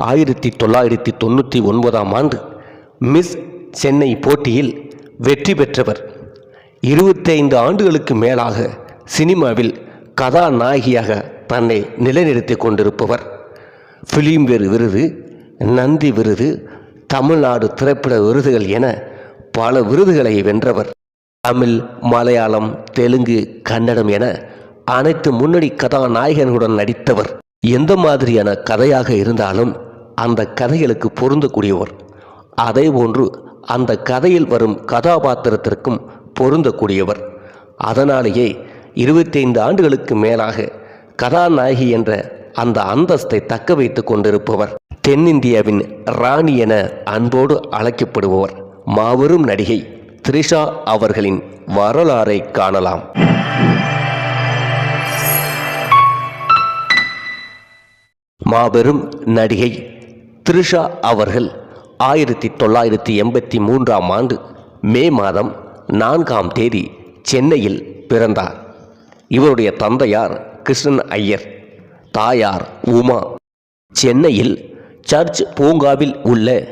ஆயிரத்தி தொள்ளாயிரத்தி தொண்ணூற்றி ஒன்பதாம் ஆண்டு மிஸ் சென்னை போட்டியில் வெற்றி பெற்றவர். இருபத்தைந்து ஆண்டுகளுக்கு மேலாக சினிமாவில் கதாநாயகியாக தன்னை நிலைநிறுத்திக் கொண்டிருப்பவர். ஃபிலிம்வேர் விருது நந்தி விருது தமிழ்நாடு திரைப்பட விருதுகள் என பல விருதுகளை வென்றவர். தமிழ் மலையாளம் தெலுங்கு கன்னடம் என அனைத்து முன்னணி கதாநாயகர்களுடன் நடித்தவர். எந்த மாதிரியான கதையாக இருந்தாலும் அந்த கதைகளுக்கு பொருந்தக்கூடியவர். அதேபோன்று அந்த கதையில் வரும் கதாபாத்திரத்திற்கும் பொருந்தக்கூடியவர். அதனாலேயே இருபத்தைந்து ஆண்டுகளுக்கு மேலாக கதாநாயகி என்ற அந்த அந்தஸ்தை தக்க வைத்துக் கொண்டிருப்பவர். தென்னிந்தியாவின் ராணி என அன்போடு அழைக்கப்படுபவர். மாபெரும் நடிகை த்ரிஷா அவர்களின் வரலாறை காணலாம். மாபெரும் நடிகை த்ரிஷா அவர்கள் ஆயிரத்தி தொள்ளாயிரத்தி எண்பத்தி மூன்றாம் ஆண்டு மே மாதம் நான்காம் தேதி சென்னையில் பிறந்தார். இவருடைய தந்தையார் கிருஷ்ணன் ஐயர் தாயார் உமா. சென்னையில் சர்ச் பூங்காவில் உள்ள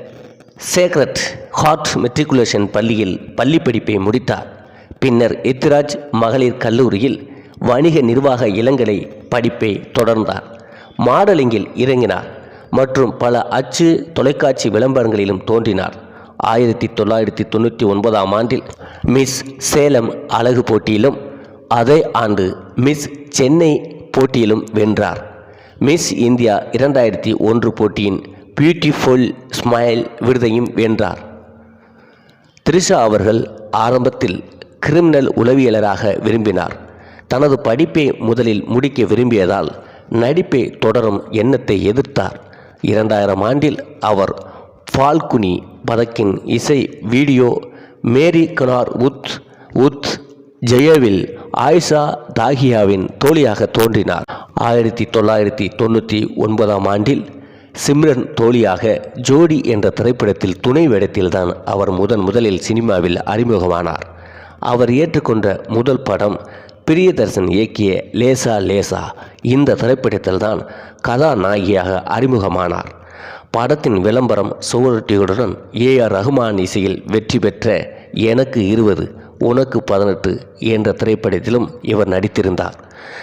சேக்ரட் ஹார்ட் மெட்ரிகுலேஷன் பள்ளியில் பள்ளி படிப்பை முடித்தார். பின்னர் எத்திராஜ் மகளிர் கல்லூரியில் வணிக நிர்வாக இளங்கலை படிப்பை தொடர்ந்தார். மாடலிங்கில் இறங்கினார் மற்றும் பல அச்சு தொலைக்காட்சி விளம்பரங்களிலும் தோன்றினார். ஆயிரத்தி தொள்ளாயிரத்தி தொண்ணூற்றி ஒன்பதாம் ஆண்டில் மிஸ் சேலம் அழகு போட்டியிலும் அதே ஆண்டு மிஸ் சென்னை போட்டியிலும் வென்றார். மிஸ் இந்தியா இரண்டாயிரத்தி ஒன்று போட்டியின் பியூட்டிஃபுல் ஸ்மைல் விருதையும் வென்றார். த்ரிஷா அவர்கள் ஆரம்பத்தில் கிரிமினல் உளவியலராக விரும்பினார். தனது படிப்பை முதலில் முடிக்க விரும்பியதால் நடிப்பை தொடரும் எண்ணத்தை எதிர்த்தார். இரண்டாயிரம் ஆண்டில் அவர் ஃபால்குனி பதக்கின் இசை வீடியோ மேரி கனார் உத் உத் ஜெயவில் ஆயிஷா தாகியாவின் தோழியாக தோன்றினார். ஆயிரத்தி தொள்ளாயிரத்தி தொண்ணூற்றி ஒன்பதாம் ஆண்டில் சிம்ரன் தோழியாக ஜோடி என்ற திரைப்படத்தில் துணை வேடத்தில்தான் அவர் முதன் முதலில் சினிமாவில் அறிமுகமானார். அவர் ஏற்றுக்கொண்ட முதல் படம் பிரியதர்சன் இயக்கிய லேசா லேசா இந்த திரைப்படத்தில்தான் கதாநாயகியாக அறிமுகமானார். படத்தின் விளம்பரம் சுவரொட்டியுடன் ஏ ஆர் ரஹ்மான் இசையில் வெற்றி பெற்ற எனக்கு இருபது உனக்கு பதினெட்டு என்ற திரைப்படத்திலும் இவர் நடித்திருந்தார்.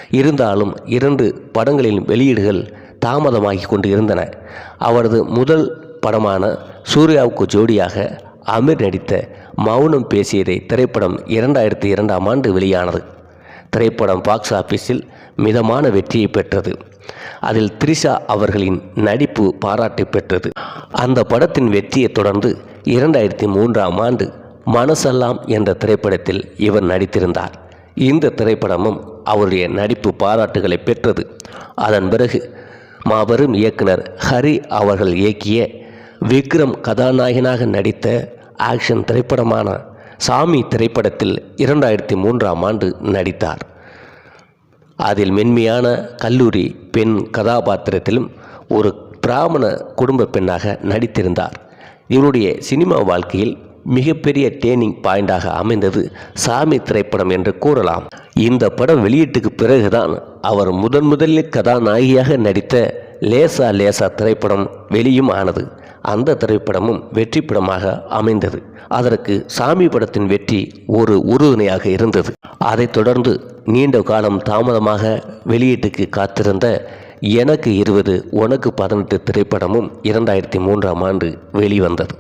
இருந்தாலும் இரண்டு படங்களின் வெளியீடுகள் தாமதமாகி கொண்டு இருந்தன அவரது முதல் படமான சூர்யாவுக்கு ஜோடியாக அமீர் நடித்த மௌனம் பேசியதை திரைப்படம் இரண்டாயிரத்தி இரண்டாம் ஆண்டு வெளியானது. திரைப்படம் பாக்ஸ் ஆபீஸில் மிதமான வெற்றியை பெற்றது. அதில் த்ரிஷா அவர்களின் நடிப்பு பாராட்டை பெற்றது. அந்த படத்தின் வெற்றியைத் தொடர்ந்து இரண்டாயிரத்தி மூன்றாம் ஆண்டு மனசல்லாம் என்ற திரைப்படத்தில் இவர் நடித்திருந்தார். இந்த திரைப்படமும் அவருடைய நடிப்பு பாராட்டுகளை பெற்றது. அதன் பிறகு மாபெரும் இயக்குனர் ஹரி அவர்கள் இயக்கிய விக்ரம் கதாநாயகனாக நடித்த ஆக்ஷன் திரைப்படமான சாமி திரைப்படத்தில் இரண்டாயிரத்தி மூன்றாம் ஆண்டு நடித்தார். அதில் மென்மையான கல்லூரி பெண் கதாபாத்திரத்திலும் ஒரு பிராமண குடும்ப பெண்ணாக நடித்திருந்தார். இவருடைய சினிமா வாழ்க்கையில் மிகப்பெரிய டேர்னிங் பாயிண்டாக அமைந்தது சாமி திரைப்படம் என்று கூறலாம். இந்த படம் வெளியீட்டுக்கு பிறகுதான் அவர் முதன் முதலில் கதாநாயகியாக நடித்த லேசா லேசா திரைப்படம் வெளியும் ஆனது. அந்த திரைப்படமும் வெற்றி படமாக அமைந்தது. அதற்கு சாமி படத்தின் வெற்றி ஒரு உறுதுணையாக இருந்தது. அதைத் தொடர்ந்து நீண்ட காலம் தாமதமாக வெளியீட்டுக்கு காத்திருந்த எனக்கு இருபது உனக்கு பதினெட்டு திரைப்படமும் இரண்டாயிரத்தி மூன்றாம் ஆண்டு வெளிவந்தது.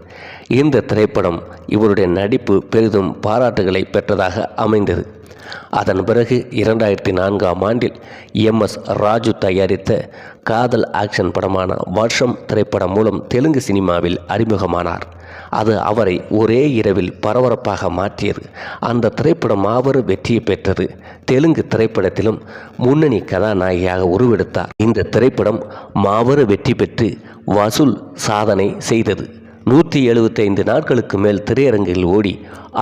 இந்த திரைப்படம் இவருடைய நடிப்பு பெரிதும் பாராட்டுகளை பெற்றதாக அமைந்தது. அதன் பிறகு இரண்டாயிரத்தி நான்காம் ஆண்டில் எம் எஸ் ராஜு தயாரித்த காதல் ஆக்ஷன் படமான வருஷம் திரைப்படம் மூலம் தெலுங்கு சினிமாவில் அறிமுகமானார். அது அவரை ஒரே இரவில் பரபரப்பாக மாற்றியது. அந்த திரைப்படம் மாபெரும் வெற்றியை பெற்றது. தெலுங்கு திரைப்படத்திலும் முன்னணி கதாநாயகியாக உருவெடுத்தார். இந்த திரைப்படம் மாபெரும் வெற்றி பெற்று வசூல் சாதனை செய்தது. நூற்றி எழுபத்தைந்து நாட்களுக்கு மேல் திரையரங்கில் ஓடி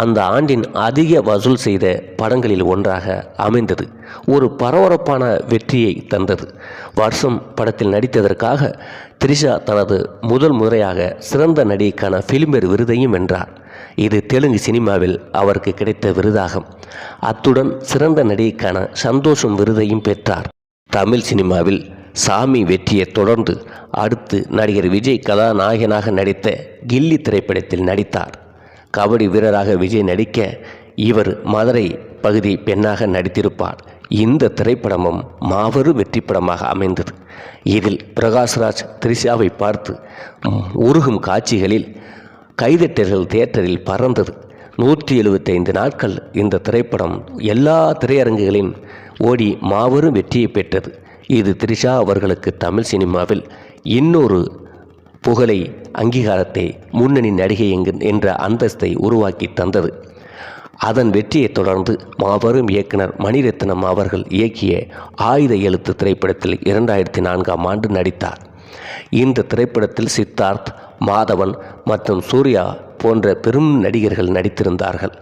அந்த ஆண்டின் அதிக வசூல் செய்த படங்களில் ஒன்றாக அமைந்தது. ஒரு பரபரப்பான வெற்றியை தந்தது. வருஷம் படத்தில் நடித்ததற்காக த்ரிஷா தனது முதல் முறையாக சிறந்த நடிகைக்கான ஃபிலிம்பேர் விருதையும் வென்றார். இது தெலுங்கு சினிமாவில் அவருக்கு கிடைத்த விருதாகும். அத்துடன் சிறந்த நடிகைக்கான சந்தோஷம் விருதையும் பெற்றார். தமிழ் சினிமாவில் சாமி வெற்றியை தொடர்ந்து அடுத்து நடிகர் விஜய் கதாநாயகனாக நடித்த கில்லி திரைப்படத்தில் நடித்தார். கபடி வீரராக விஜய் நடிக்க இவர் மதுரை பகுதி பெண்ணாக நடித்திருப்பார். இந்த திரைப்படமும் மாபெரும் வெற்றி படமாக அமைந்தது. இதில் பிரகாஷ்ராஜ் த்ரிஷாவை பார்த்து உருகும் காட்சிகளில் கைதட்டல்கள் தியேட்டரில் பறந்தது. நூற்றி எழுபத்தைந்து நாட்கள் இந்த திரைப்படம் எல்லா திரையரங்குகளின் ஓடி மாபெரும் வெற்றியை பெற்றது. இது த்ரிஷா அவர்களுக்கு தமிழ் சினிமாவில் இன்னொரு புகழை அங்கீகாரத்தை முன்னணி நடிகை என்ற அந்தஸ்தை உருவாக்கி தந்தது. அதன் வெற்றியைத் தொடர்ந்து மாபெரும் இயக்குனர் மணிரத்னம் அவர்கள் இயக்கிய ஆயுத எழுத்து திரைப்படத்தில் இரண்டாயிரத்தி நான்காம் ஆண்டு நடித்தார். இந்த திரைப்படத்தில் சித்தார்த் மாதவன் மற்றும் சூர்யா போன்ற பெரும் நடிகர்கள் நடித்திருந்தார்கள்.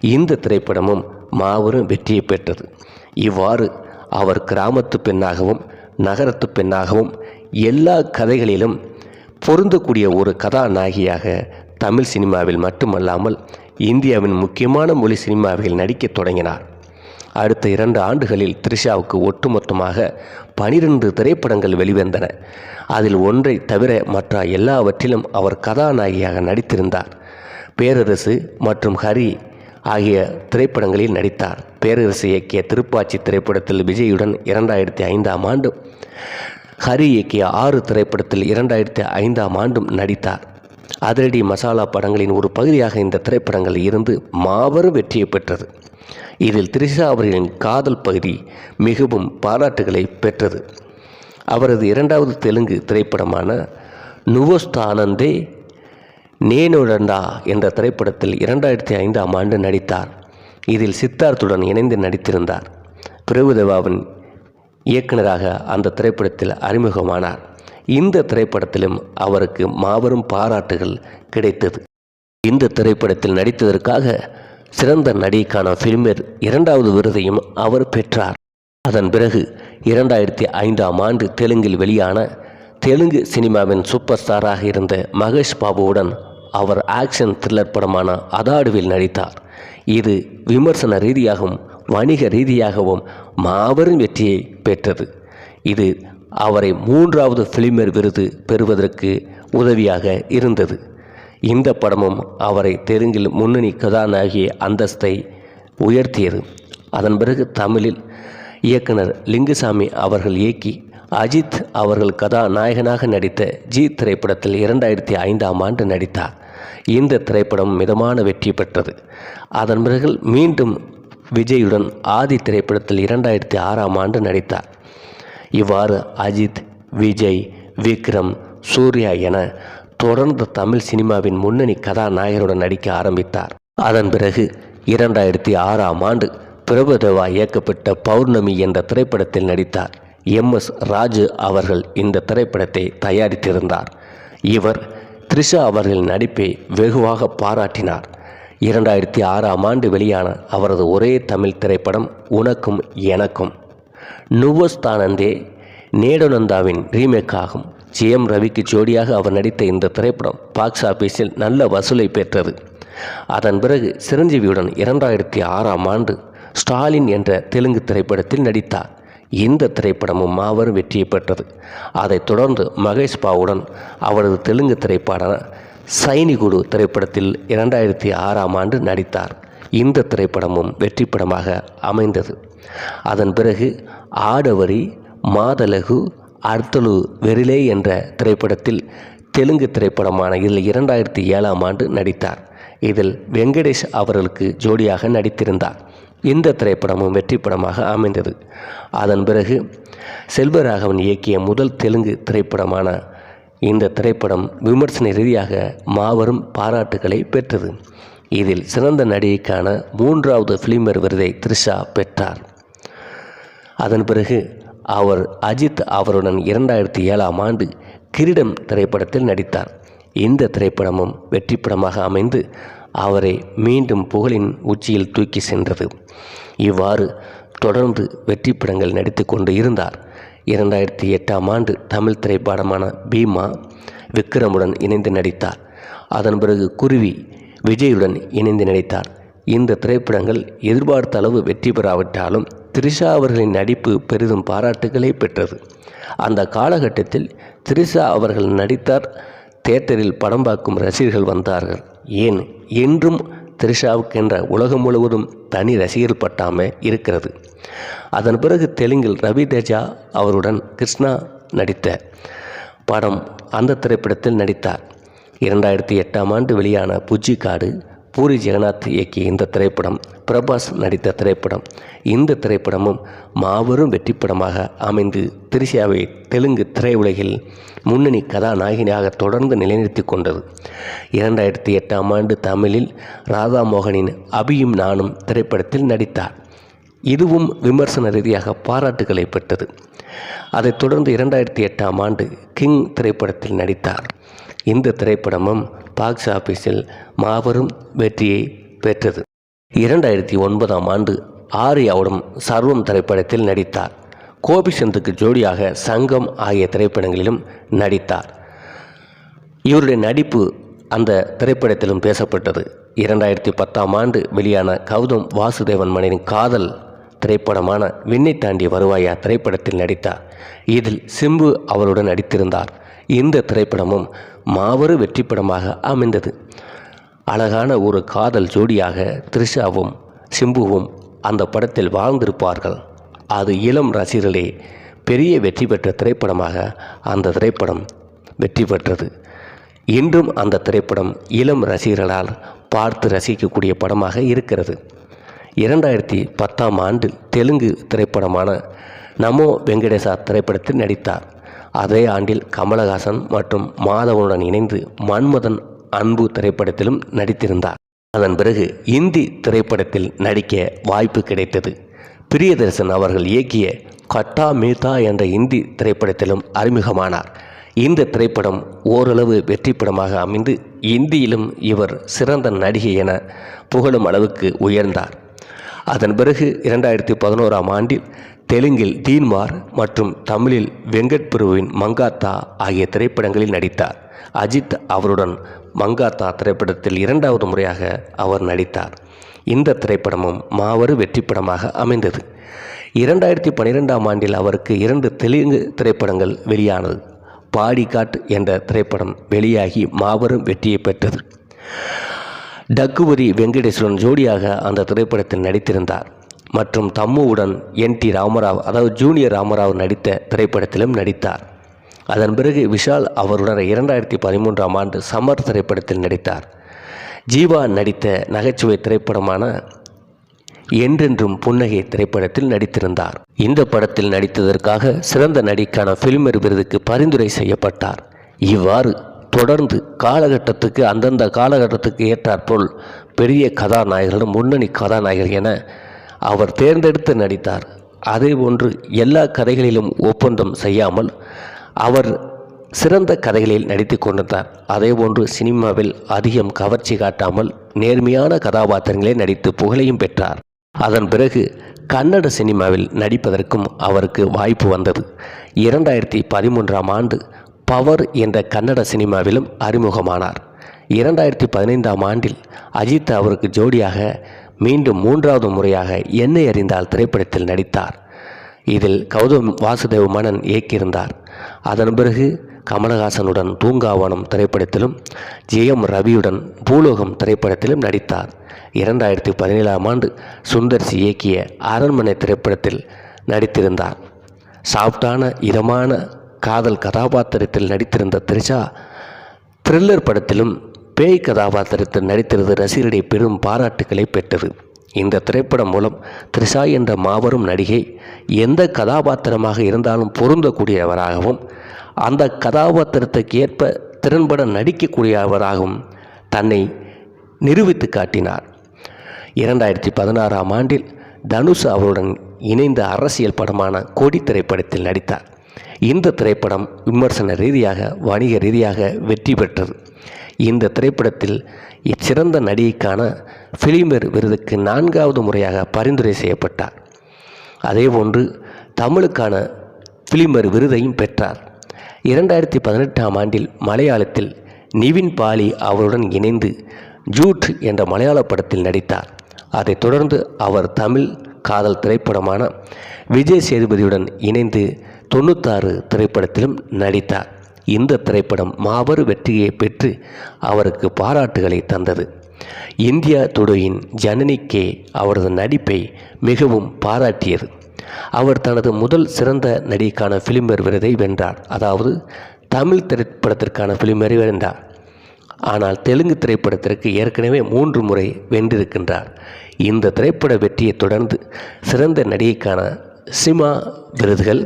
இந்த திரைப்படமும் மாபெரும் வெற்றியை பெற்றது. இவ்வாறு அவர் கிராமத்து பெண்ணாகவும் நகரத்து பெண்ணாகவும் எல்லா கதைகளிலும் பொருந்தக்கூடிய ஒரு கதாநாயகியாக தமிழ் சினிமாவில் மட்டுமல்லாமல் இந்தியாவின் முக்கியமான மொழி சினிமாவில் நடிக்கத் தொடங்கினார். அடுத்த இரண்டு ஆண்டுகளில் த்ரிஷாவுக்கு ஒட்டுமொத்தமாக பனிரெண்டு திரைப்படங்கள் வெளிவந்தன. அதில் ஒன்றை தவிர மற்ற எல்லாவற்றிலும் அவர் கதாநாயகியாக நடித்திருந்தார். பேரரசு மற்றும் ஹரி ஆகிய திரைப்படங்களில் நடித்தார். பேரரசு இயக்கிய திருப்பாச்சி திரைப்படத்தில் விஜயுடன் இரண்டாயிரத்தி ஐந்தாம் ஆண்டு ஹரி இயக்கிய ஆறு திரைப்படத்தில் இரண்டாயிரத்தி ஐந்தாம் ஆண்டும் நடித்தார். அதிரடி மசாலா படங்களின் ஒரு பகுதியாக இந்த திரைப்படங்கள் இருந்து மாபெரும் வெற்றியை பெற்றது. இதில் த்ரிஷா அவர்களின் காதல் பகுதி மிகவும் பாராட்டுகளை பெற்றது. அவரது இரண்டாவது தெலுங்கு திரைப்படமான நுவஸ்தானந்தே நேனுடண்டா என்ற திரைப்படத்தில் இரண்டாயிரத்தி ஐந்தாம் ஆண்டு நடித்தார். இதில் சித்தார்த்துடன் இணைந்து நடித்திருந்தார். பிரபுதேவாவின் இயக்குனராக அந்த திரைப்படத்தில் அறிமுகமானார். இந்த திரைப்படத்திலும் அவருக்கு மாபெரும் பாராட்டுகள் கிடைத்தது. இந்த திரைப்படத்தில் நடித்ததற்காக சிறந்த நடிகைக்கான ஃபிலிமேர் இரண்டாவது விருதையும் அவர் பெற்றார். அதன் பிறகு இரண்டாயிரத்தி ஐந்தாம் ஆண்டு தெலுங்கில் வெளியான தெலுங்கு சினிமாவின் சூப்பர் ஸ்டாராக இருந்த மகேஷ் பாபுவுடன் அவர் ஆக்ஷன் த்ரில்லர் படமான அதாடுவில் நடித்தார். இது விமர்சன ரீதியாகவும் வணிக ரீதியாகவும் மாபெரும் வெற்றியை பெற்றது. இது அவரை மூன்றாவது ஃபிலிமேர் விருது பெறுவதற்கு உதவியாக இருந்தது. இந்த படமும் அவரை தெலுங்கில் முன்னணி கதாநாயகி அந்தஸ்தை உயர்த்தியது. அதன் பிறகு தமிழில் இயக்குனர் லிங்குசாமி அவர்கள் இயக்கி அஜித் அவர்கள் கதாநாயகனாக நடித்த ஜி திரைப்படத்தில் இரண்டாயிரத்தி ஐந்தாம் ஆண்டு நடித்தார். இந்த திரைப்படம் மிதமான வெற்றி பெற்றது. அதன் பிறகு மீண்டும் விஜயுடன் ஆதி திரைப்படத்தில் இரண்டாயிரத்தி ஆறாம் ஆண்டு நடித்தார். இவ்வாறு அஜித் விஜய் விக்ரம் சூர்யா என தொடர்ந்து தமிழ் சினிமாவின் முன்னணி கதாநாயகருடன் நடிக்க ஆரம்பித்தார். அதன் பிறகு இரண்டாயிரத்தி ஆறாம் ஆண்டு பிரபுதேவா இயக்கப்பட்ட பௌர்ணமி என்ற திரைப்படத்தில் நடித்தார். எம் எஸ் ராஜு அவர்கள் இந்த திரைப்படத்தை தயாரித்திருந்தார். இவர் த்ரிஷா அவர்களின் நடிப்பை வெகுவாக பாராட்டினார். இரண்டாயிரத்தி ஆறாம் ஆண்டு வெளியான அவரது ஒரே தமிழ் திரைப்படம் உனக்கும் எனக்கும். நுவஸ்தானந்தே நேடனந்தாவின் ரீமேக் ஆகும் ஜி எம் ரவிக்கு ஜோடியாக அவர் நடித்த இந்த திரைப்படம் பாக்ஸ் ஆபீஸில் நல்ல வசூலை பெற்றது. அதன் பிறகு சிரஞ்சீவியுடன் இரண்டாயிரத்தி ஆறாம் ஆண்டு ஸ்டாலின் என்ற தெலுங்கு திரைப்படத்தில் நடித்தார். இந்த திரைப்படமும் மாபெரும் வெற்றியை பெற்றது. அதைத் தொடர்ந்து மகேஷ் பாவுடன் அவரது தெலுங்கு திரைப்பட சைனிகுடு திரைப்படத்தில் இரண்டாயிரத்தி ஆறாம் ஆண்டு நடித்தார். இந்த திரைப்படமும் வெற்றி படமாக அமைந்தது. அதன் பிறகு ஆடவரி மாதலகு அர்த்தலு வெரிலே என்ற திரைப்படத்தில் தெலுங்கு திரைப்படமான இதில் இரண்டாயிரத்தி ஏழாம் ஆண்டு நடித்தார். இதில் வெங்கடேஷ் அவர்களுக்கு ஜோடியாக நடித்திருந்தார். இந்த திரைப்படமும் வெற்றி படமாக அமைந்தது. அதன் பிறகு செல்வராகவன் இயக்கிய முதல் தெலுங்கு திரைப்படமான இந்த திரைப்படம் விமர்சன ரீதியாக மாபெரும் பாராட்டுகளை பெற்றது. இதில் சிறந்த நடிகைக்கான மூன்றாவது ஃபிலிமர் விருதை த்ரிஷா பெற்றார். அதன் பிறகு அவர் அஜித் அவருடன் இரண்டாயிரத்தி ஏழாம் ஆண்டு கிரீடம் திரைப்படத்தில் நடித்தார். இந்த திரைப்படமும் வெற்றி படமாக அமைந்து அவரை மீண்டும் புகழின் உச்சியில் தூக்கி சென்றது. இவ்வாறு தொடர்ந்து வெற்றி படங்கள் நடித்து கொண்டு இருந்தார். இரண்டாயிரத்தி எட்டாம் ஆண்டு தமிழ் திரைப்படமான பீமா விக்ரமுடன் இணைந்து நடித்தார். அதன் பிறகு குருவி விஜயுடன் இணைந்து நடித்தார். இந்த திரைப்படங்கள் எதிர்பார்த்த அளவு வெற்றி பெறாவிட்டாலும் த்ரிஷா அவர்களின் நடிப்பு பெரிதும் பாராட்டுகளை பெற்றது. அந்த காலகட்டத்தில் த்ரிஷா அவர்கள் நடித்தார் தேட்டரில் படம் பார்க்கும் ரசிகர்கள் வந்தார்கள். ஏன் என்றும் த்ரிஷாவுக்கென்ற உலகம் முழுவதும் தனி ரசிகர் பட்டாமை இருக்கிறது. அதன் பிறகு தெலுங்கில் ரவி தேஜா அவருடன் கிருஷ்ணா நடித்த படம் அந்த திரைப்படத்தில் நடித்தார். இரண்டாயிரத்தி எட்டாம் ஆண்டு வெளியான புஜிக்காடு பூரி ஜெகநாத் இயக்கிய இந்த திரைப்படம் பிரபாஸ் நடித்த திரைப்படம். இந்த திரைப்படமும் மாபெரும் வெற்றிப்படமாக அமைந்து திரிஷாவை தெலுங்கு திரையுலகில் முன்னணி கதாநாயகினியாக தொடர்ந்து நிலைநிறுத்தி கொண்டது. இரண்டாயிரத்தி எட்டாம் ஆண்டு தமிழில் ராதா மோகனின் அபியும் நானும் திரைப்படத்தில் நடித்தார். இதுவும் விமர்சன ரீதியாக பாராட்டுகளை பெற்றது. அதைத் தொடர்ந்து இரண்டாயிரத்தி எட்டாம் ஆண்டு கிங் திரைப்படத்தில் நடித்தார். இந்த திரைப்படமும் பாக்ஸ் ஆஃபீஸில் மாபெரும் வெற்றியை பெற்றது. இரண்டாயிரத்தி ஒன்பதாம் ஆண்டு ஆர்யாவுடன் சர்வம் திரைப்படத்தில் நடித்தார். கோபிசந்துக்கு ஜோடியாக சங்கம் ஆகிய திரைப்படங்களிலும் நடித்தார். இவருடைய நடிப்பு அந்த திரைப்படத்திலும் பேசப்பட்டது. இரண்டாயிரத்தி பத்தாம் ஆண்டு வெளியான கௌதம் வாசுதேவன் மணியின் காதல் திரைப்படமான விண்ணை தாண்டி வருவாயா திரைப்படத்தில் நடித்தார். இதில் சிம்பு அவருடன் நடித்திருந்தார். இந்த திரைப்படமும் மாபெரு வெற்றிப்படமாக அமைந்தது. அழகான ஒரு காதல் ஜோடியாக த்ரிஷாவும் சிம்புவும் அந்த படத்தில் வாழ்ந்திருப்பார்கள். அது இளம் ரசிகர்களே பெரிய வெற்றி பெற்ற திரைப்படமாக அந்த திரைப்படம் வெற்றி பெற்றது. இன்றும் அந்த திரைப்படம் இளம் ரசிகர்களால் பார்த்து ரசிக்கக்கூடிய படமாக இருக்கிறது. இரண்டாயிரத்தி பத்தாம் ஆண்டு தெலுங்கு திரைப்படமான நமோ வெங்கடேசா திரைப்படத்தில் நடித்தார். அதே ஆண்டில் கமலஹாசன் மற்றும் மாதவனுடன் இணைந்து மன்மதன் அன்பு திரைப்படத்திலும் நடித்திருந்தார். அதன் பிறகு இந்தி திரைப்படத்தில் நடிக்க வாய்ப்பு கிடைத்தது. பிரியதர்சன் அவர்கள் இயக்கிய கட்டா மீதா என்ற இந்தி திரைப்படத்திலும் அறிமுகமானார். இந்த திரைப்படம் ஓரளவு வெற்றி படமாக அமைந்து இந்தியிலும் இவர் சிறந்த நடிகை என புகழும் அளவுக்கு உயர்ந்தார். அதன் பிறகு இரண்டாயிரத்தி பதினோராம் ஆண்டில் தெலுங்கில் தீன்மார் மற்றும் தமிழில் வெங்கட் பிரபுவின் மங்காத்தா ஆகிய திரைப்படங்களில் நடித்தார். அஜித் அவருடன் மங்காத்தா திரைப்படத்தில் இரண்டாவது முறையாக அவர் நடித்தார். இந்த திரைப்படமும் மாபெரும் வெற்றி படமாக அமைந்தது. இரண்டாயிரத்தி பன்னிரெண்டாம் ஆண்டில் அவருக்கு இரண்டு தெலுங்கு திரைப்படங்கள் வெளியானது. பாடிகாட் என்ற திரைப்படம் வெளியாகி மாபெரும் வெற்றியை பெற்றது. டக்குபதி வெங்கடேஸ்வரன் ஜோடியாக அந்த திரைப்படத்தில் நடித்திருந்தார். மற்றும் தம்முவுடன் என் டி ராமராவ் அதாவது ஜூனியர் ராமராவ் நடித்த திரைப்படத்திலும் நடித்தார். அதன் பிறகு விஷால் அவருடன் இரண்டாயிரத்தி பதிமூன்றாம் ஆண்டு சமர் திரைப்படத்தில் நடித்தார். ஜீவா நடித்த நகைச்சுவை திரைப்படமான என்றென்றும் புன்னகை திரைப்படத்தில் நடித்திருந்தார். இந்த படத்தில் நடித்ததற்காக சிறந்த நடிக்கான ஃபில்மர் விருதுக்கு பரிந்துரை செய்யப்பட்டார். இவ்வாறு தொடர்ந்து காலகட்டத்துக்கு அந்தந்த காலகட்டத்துக்கு ஏற்றாற்போல் பெரிய கதாநாயகர்களும் முன்னணி கதாநாயகர் என அவர் தேர்ந்தெடுத்து நடித்தார். அதே போன்று எல்லா கதைகளிலும் ஒப்பந்தம் செய்யாமல் அவர் சிறந்த கதைகளில் நடித்து கொண்டிருந்தார். அதேபோன்று சினிமாவில் அதிகம் கவர்ச்சி காட்டாமல் நேர்மையான கதாபாத்திரங்களே நடித்து புகழையும் பெற்றார். அதன் பிறகு கன்னட சினிமாவில் நடிப்பதற்கும் அவருக்கு வாய்ப்பு வந்தது. இரண்டாயிரத்தி பதிமூன்றாம் ஆண்டு பவர் என்ற கன்னட சினிமாவிலும் அறிமுகமானார். இரண்டாயிரத்தி பதினைந்தாம் ஆண்டில் அஜித் அவருக்கு ஜோடியாக மீண்டும் மூன்றாவது முறையாக என்னை அறிந்தால் திரைப்படத்தில் நடித்தார். இதில் கௌதம் வாசுதேவ் மணன் இயக்கியிருந்தார். அதன் பிறகு கமலஹாசனுடன் தூங்காவனம் திரைப்படத்திலும் ஜெயம் ரவியுடன் பூலோகம் திரைப்படத்திலும் நடித்தார். இரண்டாயிரத்தி பதினேழாம் ஆண்டு சுந்தர்சி இயக்கிய அரண்மனை திரைப்படத்தில் நடித்திருந்தார். சாஃப்டான இதமான காதல் கதாபாத்திரத்தில் நடித்திருந்த த்ரிஷா த்ரில்லர் படத்திலும் பேய் கதாபாத்திரத்தில் நடித்திருந்த ரசிகரிடையே பெரும் பாராட்டுக்களை பெற்றது. இந்த திரைப்படம் மூலம் த்ரிஷா என்ற மாபெரும் நடிகை எந்த கதாபாத்திரமாக இருந்தாலும் பொருந்தக்கூடியவராகவும் அந்த கதாபாத்திரத்துக்கு ஏற்ப திறன்பட நடிக்கக்கூடியவராகவும் தன்னை நிரூபித்து காட்டினார். இரண்டாயிரத்தி பதினாறாம் ஆண்டில் தனுஷ் அவருடன் இணைந்த அரசியல் படமான கொடி திரைப்படத்தில் நடித்தார். இந்த திரைப்படம் விமர்சன ரீதியாக வணிக ரீதியாக வெற்றி பெற்றது. இந்த திரைப்படத்தில் இச்சிறந்த நடிகைக்கான ஃபிலிமர் விருதுக்கு நான்காவது முறையாக பரிந்துரை செய்யப்பட்டார். அதேபோன்று தமிழுக்கான ஃபிலிமர் விருதையும் பெற்றார். இரண்டாயிரத்தி பதினெட்டாம் ஆண்டில் மலையாளத்தில் நிவின் பாலி அவருடன் இணைந்து ஜூட் என்ற மலையாள படத்தில் நடித்தார். அதைத் தொடர்ந்து அவர் தமிழ் காதல் திரைப்படமான விஜய் சேதுபதியுடன் இணைந்து தொண்ணூத்தாறு திரைப்படத்திலும் நடித்தார். இந்த திரைப்படம் மாபெரும் வெற்றியை பெற்று அவருக்கு பாராட்டுகளை தந்தது. இந்தியா துடையின் ஜனனிக்கே அவரது நடிப்பை மிகவும் பாராட்டியது. அவர் தனது முதல் சிறந்த நடிகைக்கான ஃபிலிம்பேர் விருதை வென்றார். அதாவது தமிழ் திரைப்படத்திற்கான ஃபிலிம்பேரை வென்றார். ஆனால் தெலுங்கு திரைப்படத்திற்கு ஏற்கனவே மூன்று முறை வென்றிருக்கின்றார். இந்த திரைப்பட வெற்றியைத் தொடர்ந்து சிறந்த நடிகைக்கான சிமா விருதுகள்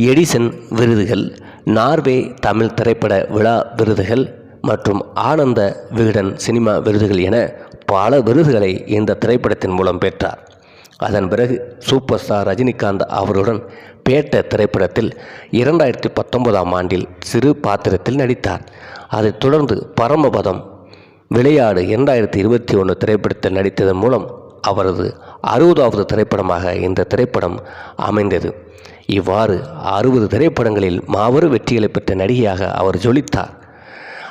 எடிசன் விருதுகள் நார்வே தமிழ் திரைப்பட விழா விருதுகள் மற்றும் ஆனந்த விகடன் சினிமா விருதுகள் என பல விருதுகளை இந்த திரைப்படத்தின் மூலம் பெற்றார். அதன் பிறகு சூப்பர் ஸ்டார் ரஜினிகாந்த் அவருடன் பேட்ட திரைப்படத்தில் இரண்டாயிரத்தி பத்தொன்பதாம் ஆண்டில் சிறு பாத்திரத்தில் நடித்தார். அதைத் தொடர்ந்து பரமபதம் விளையாடு இரண்டாயிரத்தி இருபத்தி ஒன்று திரைப்படத்தில் நடித்ததன் மூலம் அவரது அறுபதாவது திரைப்படமாக இந்த திரைப்படம் அமைந்தது. இவ்வாறு அறுபது திரைப்படங்களில் மாபெரும் வெற்றிகளை பெற்ற நடிகையாக அவர் ஜொலித்தார்.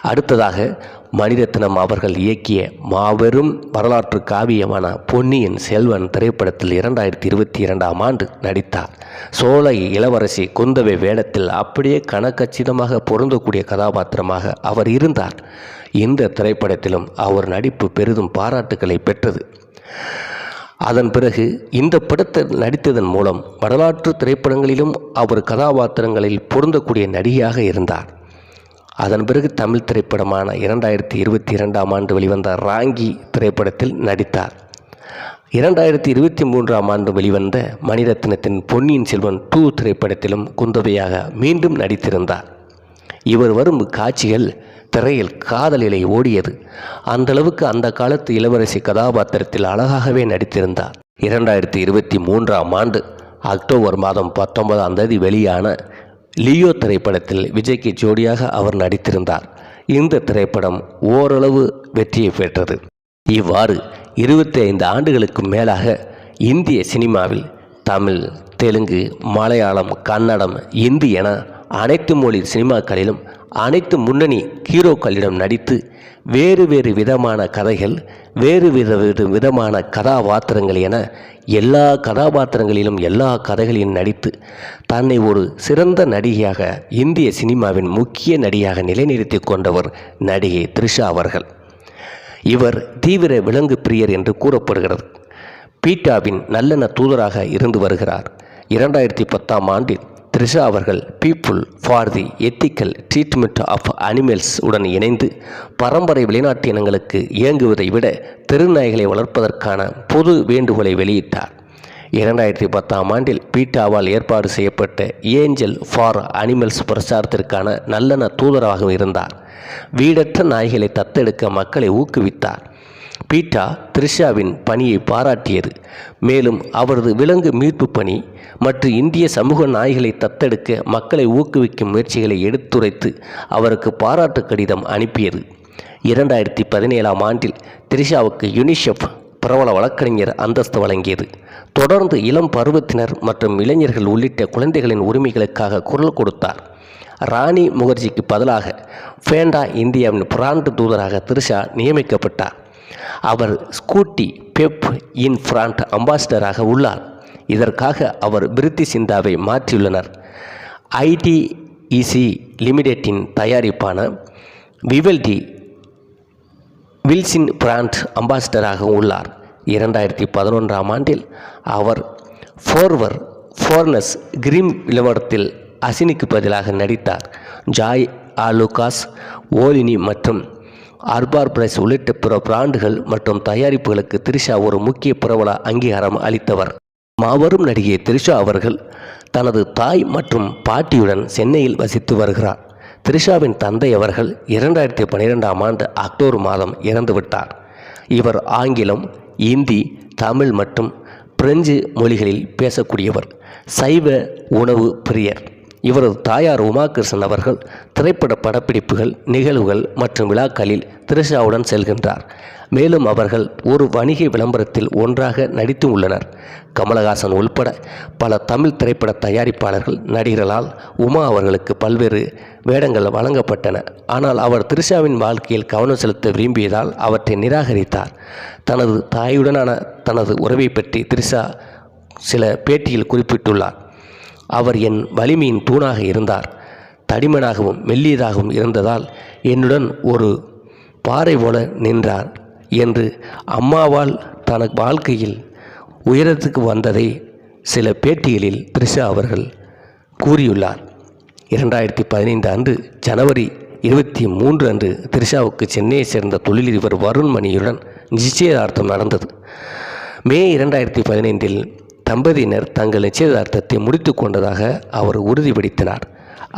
அடுத்ததாக மணிரத்னம் அவர்கள் இயக்கிய மாபெரும் வரலாற்று காவியமான பொன்னியின் செல்வன் திரைப்படத்தில் இரண்டாயிரத்தி இருபத்தி இரண்டாம் ஆண்டு நடித்தார். சோலை இளவரசி குந்தவை வேடத்தில் அப்படியே கணக்கச்சிதமாக பொருந்தக்கூடிய கதாபாத்திரமாக அவர் இருந்தார். இந்த திரைப்படத்திலும் அவர் நடிப்பு பெரிதும் பாராட்டுக்களை பெற்றது. அதன் பிறகு இந்த படத்தில் நடித்ததன் மூலம் வரலாற்று திரைப்படங்களிலும் அவர் கதாபாத்திரங்களில் பொருந்தக்கூடிய நடிகையாக இருந்தார். அதன் பிறகு தமிழ் திரைப்படமான இரண்டாயிரத்தி இருபத்தி இரண்டாம் ஆண்டு வெளிவந்த ராங்கி திரைப்படத்தில் நடித்தார். இரண்டாயிரத்தி இருபத்தி மூன்றாம் ஆண்டு வெளிவந்த மணிரத்னத்தின் பொன்னியின் செல்வன் டூ திரைப்படத்திலும் குந்தவையாக மீண்டும் நடித்திருந்தார். இவர் வரும் காட்சிகள் திரையில் காதலிலை ஓடியது. அந்தளவுக்கு அந்த காலத்து இளவரசி கதாபாத்திரத்தில் அழகாகவே நடித்திருந்தார். இரண்டாயிரத்தி இருபத்தி மூன்றாம் ஆண்டு அக்டோபர் மாதம் பத்தொன்பதாம் தேதி வெளியான லியோ திரைப்படத்தில் விஜய்க்கு ஜோடியாக அவர் நடித்திருந்தார். இந்த திரைப்படம் ஓரளவு வெற்றியை பெற்றது. இவ்வாறு இருபத்தி ஐந்து ஆண்டுகளுக்கு மேலாக இந்திய சினிமாவில் தமிழ் தெலுங்கு மலையாளம் கன்னடம் இந்தி என அனைத்து மொழி சினிமாக்களிலும் அனைத்து முன்னணி ஹீரோக்களிடம் நடித்து வேறு வேறு விதமான கதைகள் வேறு வித வித விதமான கதாபாத்திரங்கள் என எல்லா கதாபாத்திரங்களிலும் எல்லா கதைகளிலும் நடித்து தன்னை ஒரு சிறந்த நடிகையாக இந்திய சினிமாவின் முக்கிய நடிகையாக நிலைநிறுத்தி கொண்டவர் நடிகை த்ரிஷா அவர்கள். இவர் தீவிர விலங்கு பிரியர் என்று கூறப்படுகிறது. பீட்டாவின் நல்லெண்ண தூதராக இருந்து வருகிறார். இரண்டாயிரத்தி பத்தாம் ஆண்டில் த்ரிஷா அவர்கள் People for the Ethical Treatment of Animals உடன் இணைந்து பரம்பரை வெளிநாட்டு இனங்களுக்கு இயங்குவதை விட தெருநாய்களை வளர்ப்பதற்கான பொது வேண்டுகோளை வெளியிட்டார். இரண்டாயிரத்தி பத்தாம் ஆண்டில் பீட்டாவால் ஏற்பாடு செய்யப்பட்ட ஏஞ்சல் ஃபார் அனிமல்ஸ் பிரச்சாரத்திற்கான நல்லெண்ண தூதராகவும் இருந்தார். வீடற்ற நாய்களை தத்தெடுக்க மக்களை ஊக்குவித்தார். பீட்டா த்ரிஷாவின் பணியை பாராட்டியது. மேலும் அவரது விலங்கு மீட்பு பணி மற்றும் இந்திய சமூக நாய்களை தத்தெடுக்க மக்களை ஊக்குவிக்கும் முயற்சிகளை எடுத்துரைத்து அவருக்கு பாராட்டு கடிதம் அனுப்பியது. இரண்டாயிரத்தி பதினேழாம் ஆண்டில் த்ரிஷாவுக்கு யுனிசெஃப் பிரபல வழக்கறிஞர் அந்தஸ்து வழங்கியது. தொடர்ந்து இளம் பருவத்தினர் மற்றும் இளைஞர்கள் உள்ளிட்ட குழந்தைகளின் உரிமைகளுக்காக குரல் கொடுத்தார். ராணி முகர்ஜிக்கு பதிலாக ஃபேண்டா இந்தியாவின் பிராண்டு தூதராக த்ரிஷா நியமிக்கப்பட்டார். அவர் ஸ்கூட்டி பெப் இன் பிராண்ட் அம்பாசிடராக உள்ளார். இதற்காக அவர் பிரித்தி சிந்தாவை மாற்றியுள்ளனர். ஐடிஇசி லிமிடெட்டின் தயாரிப்பான விவல்டி வில்சின் பிராண்ட் அம்பாசிடராக உள்ளார். இரண்டாயிரத்தி பதினொன்றாம் ஆண்டில் அவர் ஃபோர்வர் ஃபோர்னஸ் கிரீம் நிலவரத்தில் அசினிக்கு பதிலாக நடித்தார். ஜாய் ஆலுகாஸ் ஓலினி மற்றும் அர்பார் பிரைஸ் உள்ளிட்ட பிற பிராண்டுகள் மற்றும் தயாரிப்புகளுக்கு திரிஷா ஒரு முக்கிய பிரபல அங்கீகாரம் அளித்தவர். மாபெரும் நடிகை திரிஷா அவர்கள் தனது தாய் மற்றும் பாட்டியுடன் சென்னையில் வசித்து வருகிறார். திரிஷாவின் தந்தை அவர்கள் இரண்டாயிரத்தி பன்னிரெண்டாம் ஆண்டு அக்டோபர் மாதம் இறந்துவிட்டார் இவர் ஆங்கிலம் இந்தி தமிழ் மற்றும் பிரெஞ்சு மொழிகளில் பேசக்கூடியவர். சைவ உணவு பிரியர். இவரது தாயார் உமாகிருஷ்ணன் அவர்கள் திரைப்பட படப்பிடிப்புகள் நிகழ்வுகள் மற்றும் விழாக்களில் திரிஷாவுடன் செல்கின்றார். மேலும் அவர்கள் ஒரு வணிக விளம்பரத்தில் ஒன்றாக நடித்து உள்ளனர். கமலஹாசன் உள்பட பல தமிழ் திரைப்பட தயாரிப்பாளர்கள் நடிகர்களால் உமா அவர்களுக்கு பல்வேறு வேடங்கள் வழங்கப்பட்டன. ஆனால் அவர் திரிஷாவின் வாழ்க்கையில் கவனம் செலுத்த விரும்பியதால் அவற்றை நிராகரித்தார். தனது தாயுடனான தனது உறவை பற்றி திரிஷா சில பேட்டியில் குறிப்பிட்டுள்ளார். அவர் என் வலிமையின் தூணாக இருந்தார். தடிமனாகவும் மெல்லியதாகவும் இருந்ததால் என்னுடன் ஒரு பாறை போல நின்றார் என்று அம்மாவால் தனக்கு வாழ்க்கையில் உயரத்துக்கு வந்ததை சில பேட்டிகளில் த்ரிஷா அவர்கள் கூறியுள்ளார். இரண்டாயிரத்தி பதினைந்து அன்று ஜனவரி இருபத்தி மூன்று அன்று த்ரிஷாவுக்கு சென்னையை சேர்ந்த தொழிலதிபர் வருண் மணியுடன் நிச்சயதார்த்தம் நடந்தது. மே இரண்டாயிரத்தி பதினைந்தில் தம்பதியினர் தங்கள் நிச்சயதார்த்தத்தை முடித்து கொண்டதாக அவர் உறுதிப்படுத்தினார்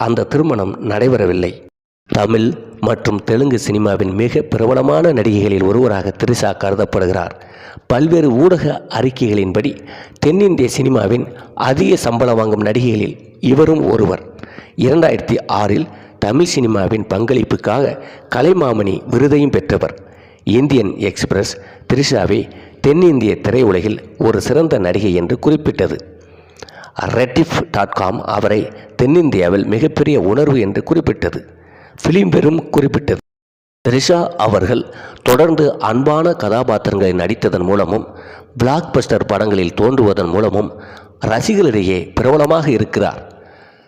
அந்த திருமணம் நடைபெறவில்லை. தமிழ் மற்றும் தெலுங்கு சினிமாவின் மிக பிரபலமான நடிகைகளில் ஒருவராக திரிஷா கருதப்படுகிறார். பல்வேறு ஊடக அறிக்கைகளின்படி தென்னிந்திய சினிமாவின் அதிக சம்பளம் வாங்கும் நடிகைகளில் இவரும் ஒருவர். இரண்டாயிரத்தி ஆறில் தமிழ் சினிமாவின் பங்களிப்புக்காக கலைமாமணி விருதையும் பெற்றவர். இந்தியன் எக்ஸ்பிரஸ் திரிஷாவை தென்னிந்திய திரையுலகில் ஒரு சிறந்த நடிகை என்று குறிப்பிட்டது. ரெட்டிஃப் டாட் காம் அவரை தென்னிந்தியாவில் மிகப்பெரிய உணர்வு என்று குறிப்பிட்டது. ஃபிலிம்பெரும் குறிப்பிட்டது. த்ரிஷா அவர்கள் தொடர்ந்து அன்பான கதாபாத்திரங்களில் நடித்ததன் மூலமும் பிளாக் பஸ்டர் படங்களில் தோன்றுவதன் மூலமும் ரசிகர்களிடையே பிரபலமாக இருக்கிறார்.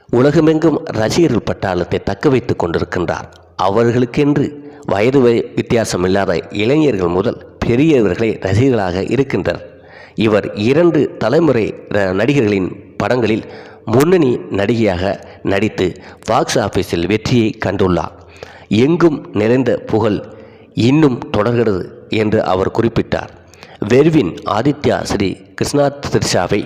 உலகமெங்கும் ரசிகர்கள் பட்டாளத்தை தக்க வைத்துக் கொண்டிருக்கின்றார். அவர்களுக்கென்று வயது வை- வித்தியாசம் இல்லாத இளைஞர்கள் முதல் பெரியவர்களே ரசிகர்களாக இருக்கின்றனர். இவர் இரண்டு தலைமுறை ர- நடிகர்களின் படங்களில் முன்னணி நடிகையாக நடித்து பாக்ஸ் ஆஃபீஸில் வெற்றியை கண்டுள்ளார். எங்கும் நிறைந்த புகழ் இன்னும் தொடர்கிறது என்று அவர் குறிப்பிட்டார். வெர்வின் ஆதித்யா ஸ்ரீ கிருஷ்ணா திரிஷாவை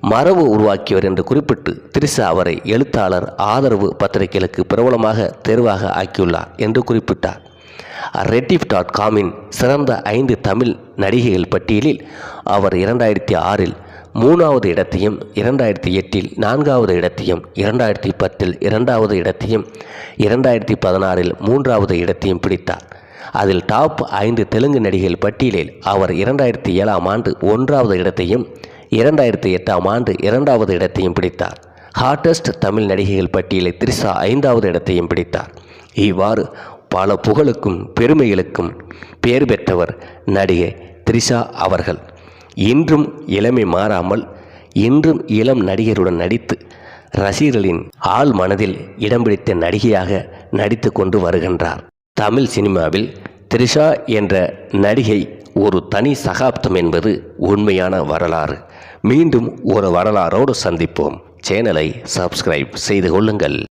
மரபு உருவாக்கியவர் என்று குறிப்பிட்டு திரிஷா அவரை எழுத்தாளர் ஆதரவு பத்திரிகைகளுக்கு பிரபலமாக தேர்வாக ஆக்கியுள்ளார் என்று குறிப்பிட்டார். ரெட்டிஃப் டாட் காமின் சிறந்த ஐந்து தமிழ் நடிகைகள் பட்டியலில் அவர் இரண்டாயிரத்தி ஆறில் மூணாவது இடத்தையும் இரண்டாயிரத்தி எட்டில் நான்காவது இடத்தையும் இரண்டாயிரத்தி பத்தில் இரண்டாவது இடத்தையும் இரண்டாயிரத்தி பதினாறில் மூன்றாவது இடத்தையும் பிடித்தார். அதில் டாப் ஐந்து தெலுங்கு நடிகைகள் பட்டியலில் அவர் இரண்டாயிரத்தி ஏழாம் ஆண்டு ஒன்றாவது இடத்தையும் இரண்டாயிரத்தி எட்டாம் ஆண்டு இரண்டாவது இடத்தையும் பிடித்தார். ஹாட்டஸ்ட் தமிழ் நடிகைகள் பட்டியலில் திரிசா ஐந்தாவது இடத்தையும் பிடித்தார். இவ்வாறு பல புகழுக்கும் பெருமைகளுக்கும் பெயர் பெற்றவர் நடிகை த்ரிஷா அவர்கள். இன்றும் இளமை மாறாமல் இன்றும் இளம் நடிகருடன் நடித்து ரசிகர்களின் ஆள் மனதில் இடம் பிடித்த நடிகையாக நடித்து கொண்டு வருகின்றார். தமிழ் சினிமாவில் த்ரிஷா என்ற நடிகை ஒரு தனி சகாப்தம் என்பது உண்மையான வரலாறு. மீண்டும் ஒரு வரலாறோடு சந்திப்போம். சேனலை சப்ஸ்கிரைப் செய்து கொள்ளுங்கள்.